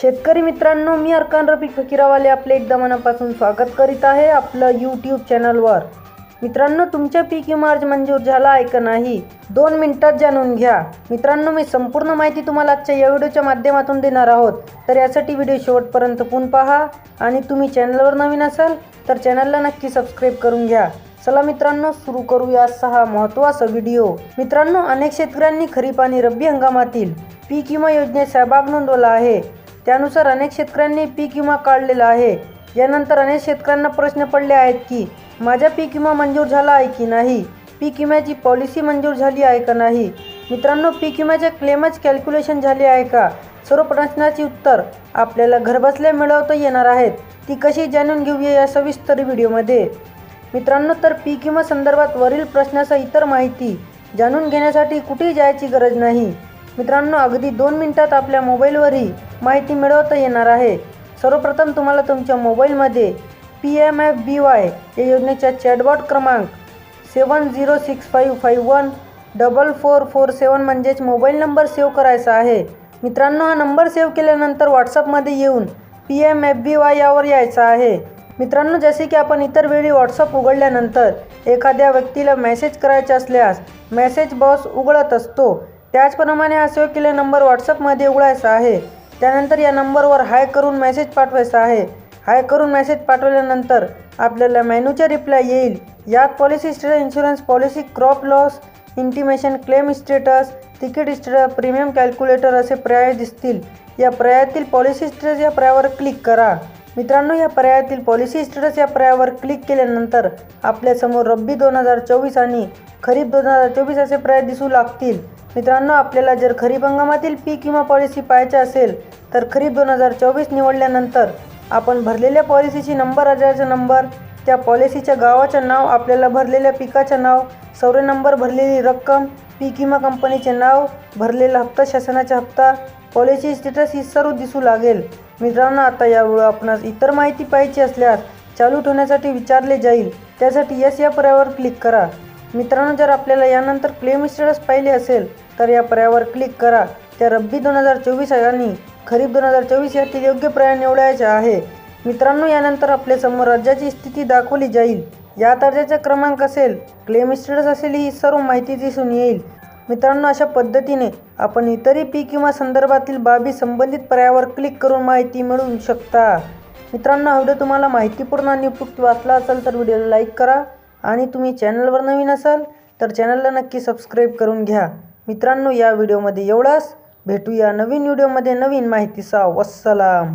शेतकरी मित्रांनो मी अर्कान रफी फकीरावाले आपले एकदा मनापासून स्वागत करीत आहे आपलं यूट्यूब चॅनलवर मित्रांनो तुमच्या पीक विमा अर्ज मंजूर झाला आहे का नाही दोन मिनिटात जाणून घ्या. मित्रांनो मी संपूर्ण माहिती तुम्हाला आजच्या या व्हिडिओच्या माध्यमातून देणार आहोत. तर यासाठी व्हिडिओ शेवटपर्यंत पूर्ण पहा आणि तुम्ही चॅनलवर नवीन असाल तर चॅनलला नक्की सबस्क्राईब करून घ्या. चला मित्रांनो सुरू करूया सहा महत्त्वाचा व्हिडिओ. मित्रांनो अनेक शेतकऱ्यांनी खरीप आणि रब्बी हंगामातील पीक विमा योजनेत सहभाग नोंदवला आहे. त्यानुसार अनेक शेतकऱ्यांनी पीक विमा काढलेला आहे. यानंतर अनेक शेतकऱ्यांना प्रश्न पडले आहेत की माझा पीक विमा मंजूर झाला आहे की नाही? पीक विम्याची पॉलिसी मंजूर झाली आहे का नाही? मित्रांनो पीक विम्याचे क्लेमच कॅल्क्युलेशन झाले आहे का? सर्व प्रश्नाची उत्तर आपल्याला घरबसल्या मिळवता येणार आहेत. ती कशी जाणून घेऊया या सविस्तर व्हिडिओमध्ये. मित्रांनो तर पीक विमा संदर्भात वरील प्रश्नासह इतर माहिती जाणून घेण्यासाठी कुठेही जायची गरज नाही. मित्रांनो अगदी दोन मिनिटात आपल्या मोबाईलवरही माहिती मिळवता येणार आहे. सर्वप्रथम तुम्हाला तुमच्या मोबाईलमध्ये P M F B Y या योजनेच्या चॅटबॉट क्रमांक seven zero six five five one double four four seven म्हणजेच मोबाईल नंबर सेव्ह करायचा आहे. मित्रांनो हा नंबर सेव्ह केल्यानंतर व्हॉट्सअपमध्ये येऊन P M F B Y यावर यायचा आहे. मित्रांनो जसे की आपण इतर वेळी व्हॉट्सअप उघडल्यानंतर एखाद्या व्यक्तीला मेसेज करायचा असल्यास मेसेज बॉक्स उघडत असतो. त्याचप्रमाणे हा सेव्ह केलेला नंबर व्हॉट्सअपमध्ये उघडायचा आहे. त्यानंतर या नंबरवर हाय करून मेसेज पाठवायचा आहे. हाय करून मेसेज पाठवल्यानंतर आपल्याला मेनूचा रिप्लाय येईल. यात policy status insurance policy crop loss intimation claim status ticket status premium calculator असे पर्याय दिसतील. या पर्यायातील पॉलिसी स्टेटस या पर्यायावर क्लिक करा. मित्रांनो या पर्यायातील पॉलिसी स्टेटस या पर्यायावर क्लिक केल्यानंतर आपल्यासमोर रब्बी दोन हजार चोवीस आणि खरीप दोन हजार चोवीस असे पर्याय दिसू लागतील. मित्रांनो आपल्याला जर खरीप हंगामातील पीक विमा पॉलिसी पाहायची असेल तर खरीप दोन हजार चोवीस निवडल्यानंतर आपण भरलेल्या पॉलिसीची नंबर अर्जाचा नंबर त्या पॉलिसीच्या गावाचं नाव आपल्याला भरलेल्या पिकाचं नाव सौर्य नंबर भरलेली रक्कम पीक विमा कंपनीचे नाव भरलेला हप्ता शासनाचा हप्ता पॉलिसी स्टेटस ही सर्व दिसू लागेल. मित्रांनो आता यावेळी आपणास इतर माहिती पाहिजे असल्यास चालू ठेवण्यासाठी विचारले जाईल. त्यासाठी यस या पर्यावर क्लिक करा. मित्रांनो जर आपल्याला यानंतर क्लेम स्टेटस पाहिले असेल तर या पर्यायावर क्लिक करा. त्या रब्बी दोन हजार चोवीस आणि खरीप दोन हजार चोवीस यातील योग्य पर्याय निवडायचे आहे. मित्रांनो यानंतर आपल्यासमोर राज्याची स्थिती दाखवली जाईल. या दर्जाचा क्रमांक असेल क्लेम स्टेटस असेल ही सर्व माहिती दिसून येईल. मित्रांनो अशा पद्धतीने आपण इतरही पीक किंवा संदर्भातील बाबी संबंधित पर्यायावर क्लिक करून माहिती मिळवू शकता. मित्रांनो हा व्हिडिओ तुम्हाला माहितीपूर्ण आणि उपयुक्त वाचला असेल तर व्हिडिओला लाईक करा आणि तुम्ही चॅनलवर नवीन असाल तर चॅनलला नक्की सबस्क्राईब करून घ्या. मित्रांनो या व्हिडिओमध्ये एवढाच. भेटूया नवीन व्हिडिओमध्ये नवीन माहितीचा वस्सलाम.